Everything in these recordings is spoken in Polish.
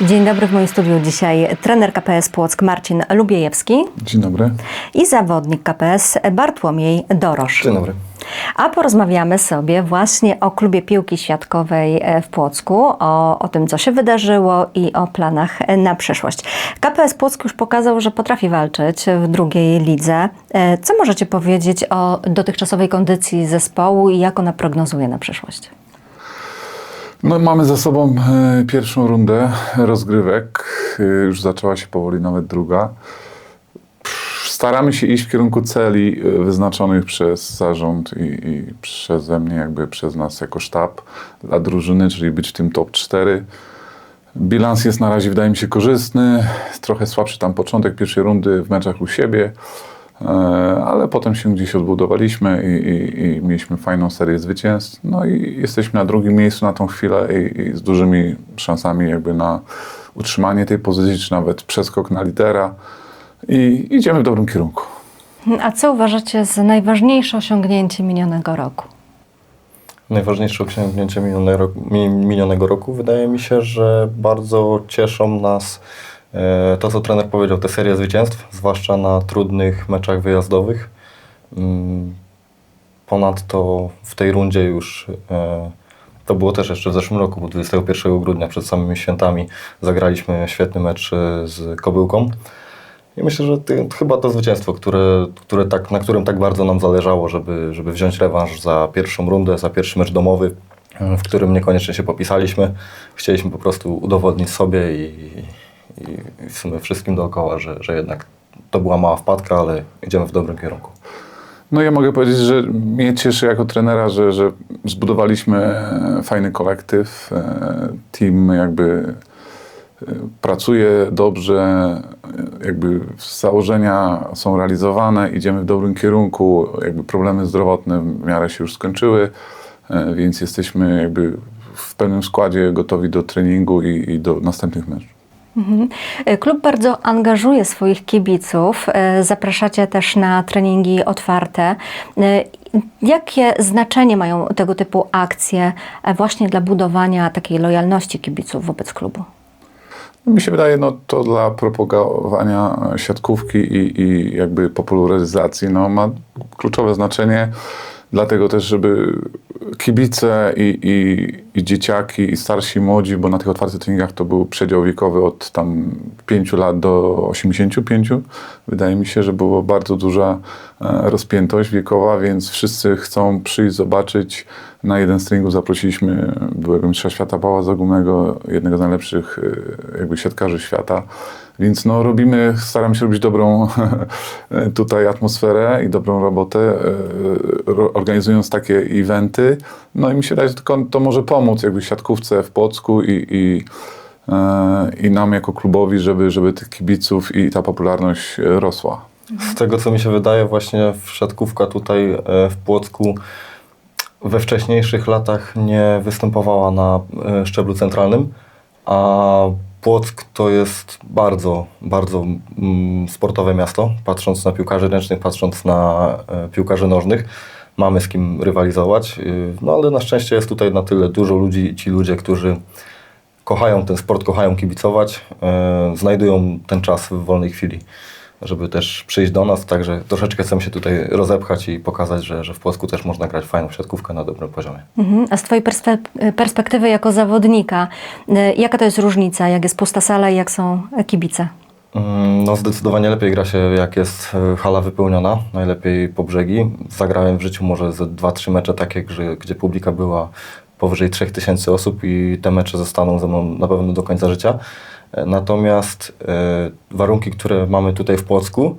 Dzień dobry, w moim studiu dzisiaj trener KPS Płock Marcin Lubiejewski Dzień dobry. i zawodnik KPS Bartłomiej Dorosz. Dzień dobry. A porozmawiamy sobie właśnie o klubie piłki świadkowej e, w Płocku, o, o tym, co się wydarzyło i o planach e, na przyszłość. KPS Płock już pokazał, że potrafi walczyć w drugiej lidze. E, Co możecie powiedzieć o dotychczasowej kondycji zespołu i jak ona prognozuje na przyszłość? No, mamy za sobą e, pierwszą rundę rozgrywek. E, już zaczęła się powoli nawet druga. Staramy się iść w kierunku celi e, wyznaczonych przez zarząd i, i przeze mnie, jakby przez nas jako sztab dla drużyny, czyli być w tym top 4. Bilans jest na razie, wydaje mi się, korzystny. Trochę słabszy tam początek pierwszej rundy w meczach u siebie, ale potem się gdzieś odbudowaliśmy i, i, i mieliśmy fajną serię zwycięstw. No i jesteśmy na drugim miejscu na tą chwilę i, i z dużymi szansami jakby na utrzymanie tej pozycji, czy nawet przeskok na lidera. I idziemy w dobrym kierunku. A co uważacie za najważniejsze osiągnięcie minionego roku? Najważniejsze osiągnięcie minionego, minionego roku wydaje mi się, że bardzo cieszą nas e, to, co trener powiedział, te serie zwycięstw, zwłaszcza na trudnych meczach wyjazdowych. Mm, Ponadto w tej rundzie już, e, to było też jeszcze w zeszłym roku, bo 21 grudnia przed samymi świętami zagraliśmy świetny mecz e, z Kobyłką. I myślę, że chyba to zwycięstwo, które, które tak, na którym tak bardzo nam zależało, żeby, żeby wziąć rewanż za pierwszą rundę, za pierwszy mecz domowy, w którym niekoniecznie się popisaliśmy. Chcieliśmy po prostu udowodnić sobie i, i, w sumie wszystkim dookoła, że, że jednak to była mała wpadka, ale idziemy w dobrym kierunku. No ja mogę powiedzieć, że mnie cieszy jako trenera, że, że zbudowaliśmy fajny kolektyw. e, Team jakby e, pracuje dobrze, e, jakby założenia są realizowane, idziemy w dobrym kierunku, jakby problemy zdrowotne w miarę się już skończyły, więc jesteśmy jakby w pełnym składzie gotowi do treningu i, i do następnych meczów. Mhm. E, Klub bardzo angażuje swoich kibiców. E, Zapraszacie też na treningi otwarte. E, Jakie znaczenie mają tego typu akcje właśnie dla budowania takiej lojalności kibiców wobec klubu? Mi się wydaje, no to dla propagowania siatkówki i, i jakby popularyzacji no, ma kluczowe znaczenie. Dlatego też, żeby kibice i, i, i dzieciaki, i starsi, młodzi, bo na tych otwartych treningach to był przedział wiekowy od tam 5 lat do 85. Wydaje mi się, że była bardzo duża e, rozpiętość wiekowa, więc wszyscy chcą przyjść, zobaczyć. Na jeden z treningów zaprosiliśmy byłego mistrza świata Pawła Zagumnego, jednego z najlepszych e, jakby siatkarzy świata. Więc no robimy, staramy się robić dobrą tutaj atmosferę i dobrą robotę, e, organizując takie eventy. No i mi się wydaje, że to może pomóc jakby siatkówce w Płocku i, i, e, i nam jako klubowi, żeby, żeby tych kibiców i ta popularność rosła. Z tego, co mi się wydaje, właśnie siatkówka tutaj e, w Płocku we wcześniejszych latach nie występowała na szczeblu centralnym, a Płock to jest bardzo, bardzo mm, sportowe miasto, patrząc na piłkarzy ręcznych, patrząc na e, piłkarzy nożnych. Mamy z kim rywalizować, y, no ale na szczęście jest tutaj na tyle dużo ludzi ci ludzie, którzy kochają ten sport, kochają kibicować, e, znajdują ten czas w wolnej chwili, żeby też przyjść do nas. Także troszeczkę chcemy się tutaj rozepchać i pokazać, że, że w Płocku też można grać fajną siatkówkę na dobrym poziomie. Mhm. A z Twojej perspe- perspektywy jako zawodnika, e, jaka to jest różnica, jak jest pusta sala i jak są kibice? Mm, No zdecydowanie lepiej gra się jak jest e, hala wypełniona, najlepiej po brzegi. Zagrałem w życiu może ze dwa, trzy mecze takie, gdzie, gdzie publika była powyżej 3000 osób i te mecze zostaną ze mną na pewno do końca życia. E, Natomiast e, warunki, które mamy tutaj w Płocku,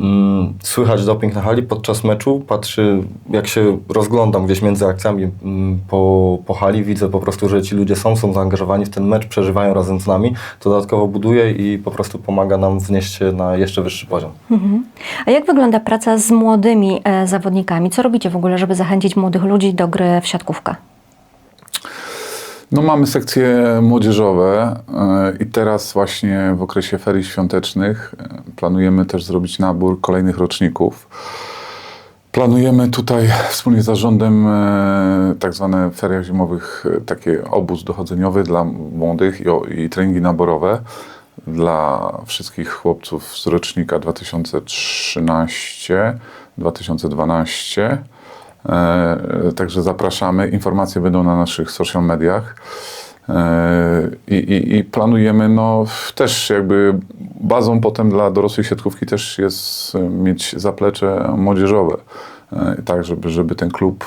Mm, Słychać doping na hali podczas meczu. Patrzy, jak się rozglądam gdzieś między akcjami mm, po, po hali, widzę po prostu, że ci ludzie są, są zaangażowani w ten mecz, przeżywają razem z nami. To dodatkowo buduje i po prostu pomaga nam wznieść się na jeszcze wyższy poziom. Mhm. A jak wygląda praca z młodymi e, zawodnikami? Co robicie w ogóle, żeby zachęcić młodych ludzi do gry w siatkówkę? No mamy sekcje młodzieżowe e, i teraz właśnie w okresie ferii świątecznych e, planujemy też zrobić nabór kolejnych roczników. Planujemy tutaj wspólnie z zarządem e, tak zwane w feriach zimowych takie obóz dochodzeniowy dla młodych i, i treningi naborowe dla wszystkich chłopców z rocznika 2013-2012. E, także zapraszamy. Informacje będą na naszych social mediach. E, I, i, I planujemy, no też jakby bazą potem dla dorosłej siatkówki też jest e, mieć zaplecze młodzieżowe, tak żeby, żeby ten klub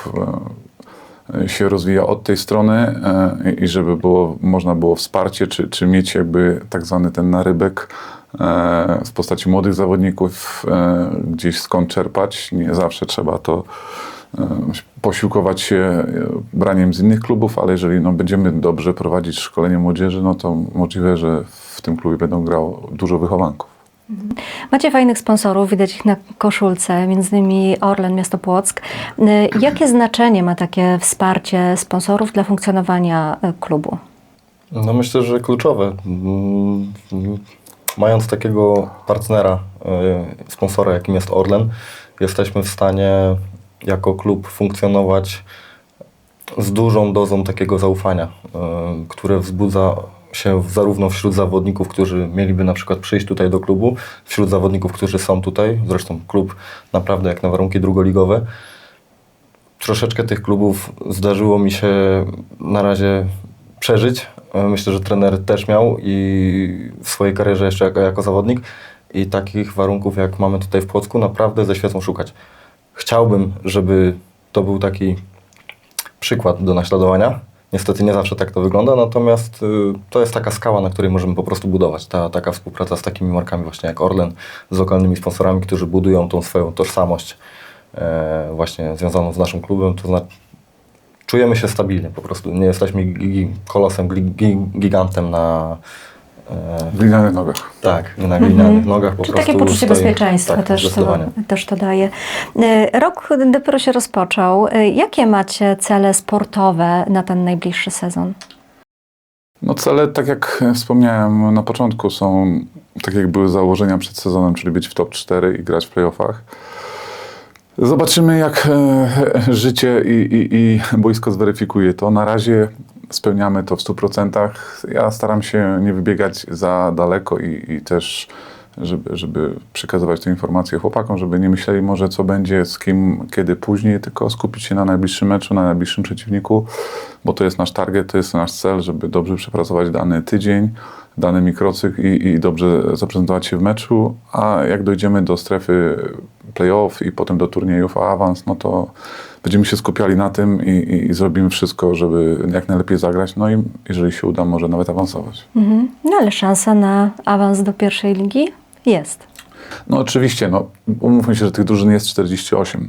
się rozwijał od tej strony i- żeby było, można było wsparcie, czy, czy mieć jakby tak zwany ten narybek w postaci młodych zawodników gdzieś skąd czerpać. Nie zawsze trzeba to posiłkować się e, braniem z innych klubów, ale jeżeli no, będziemy dobrze prowadzić szkolenie młodzieży, no to możliwe, że w tym klubie będą grało dużo wychowanków. Macie fajnych sponsorów, widać ich na koszulce, między innymi Orlen, Miasto Płock. Y, Jakie znaczenie ma takie wsparcie sponsorów dla funkcjonowania klubu? No myślę, że kluczowe. Mm, Mając takiego partnera, sponsora, jakim jest Orlen, jesteśmy w stanie jako klub funkcjonować z dużą dozą takiego zaufania, y, które wzbudza się zarówno wśród zawodników, którzy mieliby na przykład przyjść tutaj do klubu, wśród zawodników, którzy są tutaj. Zresztą klub naprawdę jak na warunki drugoligowe. Troszeczkę tych klubów zdarzyło mi się na razie przeżyć. E, Myślę, że trener też miał i w swojej karierze jeszcze jako, jako zawodnik. I takich warunków, jak mamy tutaj w Płocku, naprawdę ze świecą szukać. Chciałbym, żeby to był taki przykład do naśladowania. Niestety nie zawsze tak to wygląda, natomiast y, to jest taka skała, na której możemy po prostu budować. Ta taka współpraca z takimi markami właśnie jak Orlen, z lokalnymi sponsorami, którzy budują tą swoją tożsamość e, właśnie związaną z naszym klubem, to znaczy czujemy się stabilnie po prostu. Nie jesteśmy kolosem, gigantem na glinianych nogach. tak, na glinianych nogach po Czy prostu takie poczucie stoi- bezpieczeństwa tak, też, to, też to daje. Y, Rok dopiero się rozpoczął. Y, Jakie macie cele sportowe na ten najbliższy sezon? No cele, tak jak wspomniałem na początku, są tak jak były założenia przed sezonem, czyli być w top 4 i grać w playoffach. Zobaczymy, jak e, życie i, i, i boisko zweryfikuje to. Na razie spełniamy to w 100%. Ja staram się nie wybiegać za daleko i, i też, żeby, żeby przekazywać te informacje chłopakom, żeby nie myśleli może, co będzie z kim, kiedy później, tylko skupić się na najbliższym meczu, na najbliższym przeciwniku, bo to jest nasz target, to jest nasz cel, żeby dobrze przepracować dany tydzień, dany mikrocykl i, i dobrze zaprezentować się w meczu, a jak dojdziemy do strefy playoff i potem do turniejów o awans, no to będziemy się skupiali na tym i, i, zrobimy wszystko, żeby jak najlepiej zagrać, no i jeżeli się uda, może nawet awansować. Mhm. No ale szansa na awans do pierwszej ligi jest. No oczywiście, no, umówmy się, że tych drużyn jest 48,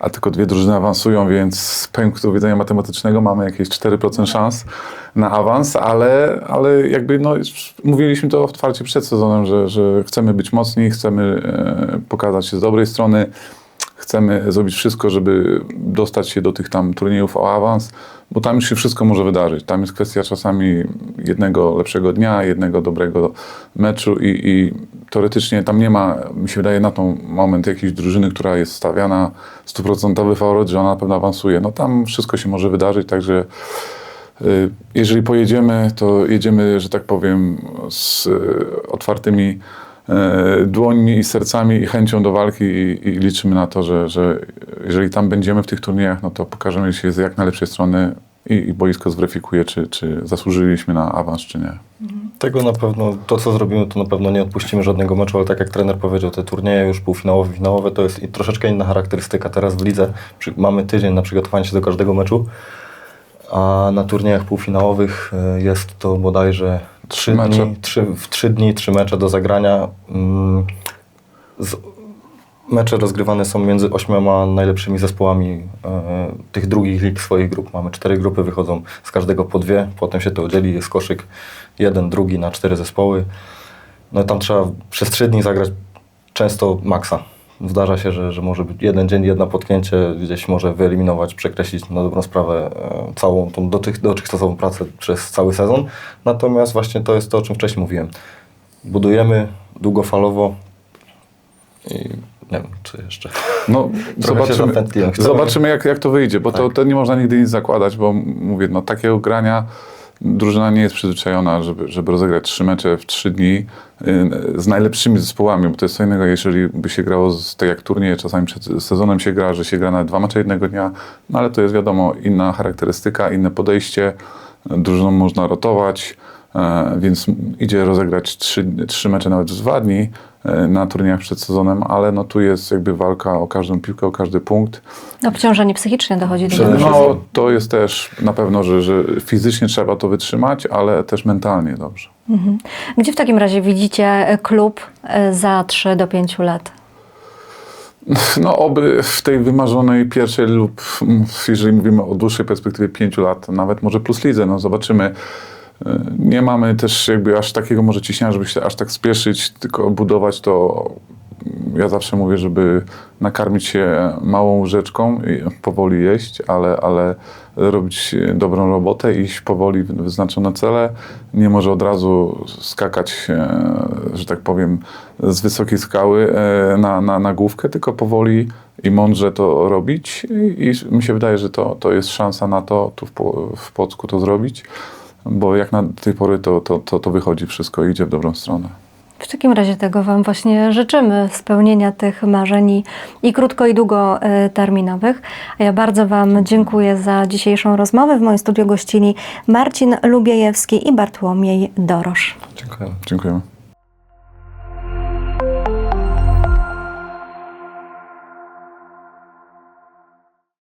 a tylko dwie drużyny awansują, więc z punktu widzenia matematycznego mamy jakieś 4% szans na awans, ale, ale jakby no, mówiliśmy to otwarcie przed sezonem, że, że chcemy być mocni, chcemy e, pokazać się z dobrej strony, chcemy zrobić wszystko, żeby dostać się do tych tam turniejów o awans, bo tam już się wszystko może wydarzyć. Tam jest kwestia czasami jednego lepszego dnia, jednego dobrego meczu i, i teoretycznie tam nie ma, mi się wydaje, na ten moment jakiejś drużyny, która jest stawiana stuprocentowy faworyt, że ona na pewno awansuje. No tam wszystko się może wydarzyć, także y, jeżeli pojedziemy, to jedziemy, że tak powiem, z y, otwartymi dłońmi i sercami i chęcią do walki i, i liczymy na to, że, że jeżeli tam będziemy w tych turniejach, no to pokażemy się z jak najlepszej strony i, i boisko zweryfikuje, czy, czy zasłużyliśmy na awans, czy nie. Tego na pewno, to co zrobimy, to na pewno nie odpuścimy żadnego meczu, ale tak jak trener powiedział, te turnieje już półfinałowe, finałowe, to jest troszeczkę inna charakterystyka. Teraz w lidze mamy tydzień na przygotowanie się do każdego meczu, a na turniejach półfinałowych e, jest to bodajże Trzy mecze. dni, trzy, w trzy dni, trzy mecze do zagrania. Mm, Z, mecze rozgrywane są między ośmioma najlepszymi zespołami e, tych drugich lig swoich grup. Mamy cztery grupy, wychodzą z każdego po dwie, potem się to dzieli, jest koszyk jeden, drugi na cztery zespoły. No i tam trzeba przez trzy dni zagrać często maksa. Zdarza się, że, że może być jeden dzień, jedno potknięcie gdzieś może wyeliminować, przekreślić na dobrą sprawę e, całą tą dotych, dotychczasową pracę przez cały sezon. Natomiast właśnie to jest to, o czym wcześniej mówiłem. Budujemy długofalowo i Nie wiem, czy jeszcze. No, zobaczymy, zobaczymy jak, jak to wyjdzie, bo to, Tak. to nie można nigdy nic zakładać, bo mówię, no takiego grania drużyna nie jest przyzwyczajona, żeby, żeby rozegrać trzy mecze w trzy dni y, z najlepszymi zespołami, bo to jest co innego, jeżeli by się grało z, tak jak turnieje, czasami przed sezonem się gra, że się gra na dwa mecze jednego dnia, no ale to jest wiadomo inna charakterystyka, inne podejście, drużyną można rotować, e, więc idzie rozegrać trzy, trzy mecze nawet w dwa dni na turniejach przed sezonem, ale no tu jest jakby walka o każdą piłkę, o każdy punkt. Obciążenie psychiczne dochodzi do tego. No to jest też na pewno, że, że fizycznie trzeba to wytrzymać, ale też mentalnie dobrze. Gdzie w takim razie widzicie e, klub e, za 3 do 5 lat? No oby w tej wymarzonej pierwszej lub jeżeli mówimy o dłuższej perspektywie pięciu lat, nawet może plus lidze, no zobaczymy. Y, Nie mamy też jakby aż takiego może ciśnienia, żeby się aż tak spieszyć, tylko budować to. mm, Ja zawsze mówię, żeby nakarmić się małą łyżeczką i powoli jeść, ale, ale robić dobrą robotę, iść powoli w wyznaczone cele. Nie może od razu skakać, e, że tak powiem, z wysokiej skały e, na, na, na główkę, tylko powoli i mądrze to robić. I, i mi się wydaje, że to, to jest szansa na to tu w, w Płocku to zrobić, bo jak na tej pory to, to, to, to wychodzi wszystko i idzie w dobrą stronę. W takim razie tego Wam właśnie życzymy, spełnienia tych marzeń i, i krótko i długoterminowych. A ja bardzo Wam dziękuję za dzisiejszą rozmowę. W moim studiu gościli Marcin Lubiejewski i Bartłomiej Dorosz. Dziękuję. Dziękujemy.